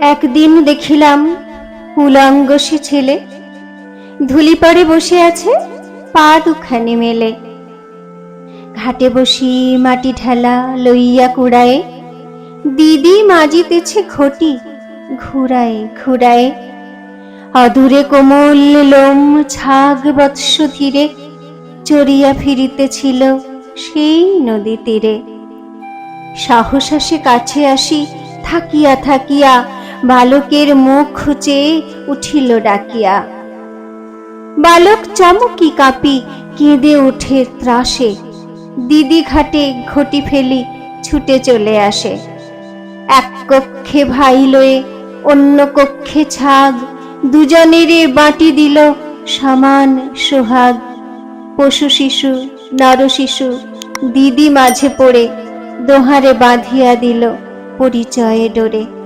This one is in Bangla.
একদিন দেখিলাম উলঙ্গ সে ছেলে ধুলিপাড়ে বসে আছে, পা দুখানি মেলে। ঘাটে বসি মাটি ঢালা লইয়া কুড়ায়ে, দিদি মাজিতেছে ঘটি ঘুরায় ঘুরায়ে। অদূরে কোমল লোম ছাগ বৎস ধীরে চড়িয়া ফিরিতেছিল সেই নদী তীরে। সাহসাসে কাছে আসি, থাকিয়া থাকিয়া বালকের মুখ চেয়ে উঠিল ডাকিয়া। বালক চমকি কাঁপি, কেঁদে ওঠে ত্রাসে। দিদি ঘাটে ঘটি ফেলি, ছুটে চলে আসে। এক কক্ষে ভাই লয়ে, অন্য কক্ষে ছাগ। দুজনেরে বাটি দিল সমান সোহাগ। পশু শিশু, নর শিশু, দিদি মাঝে পড়ে, দোহারে বাঁধিয়া দিল পরিচয়ে ডোরে।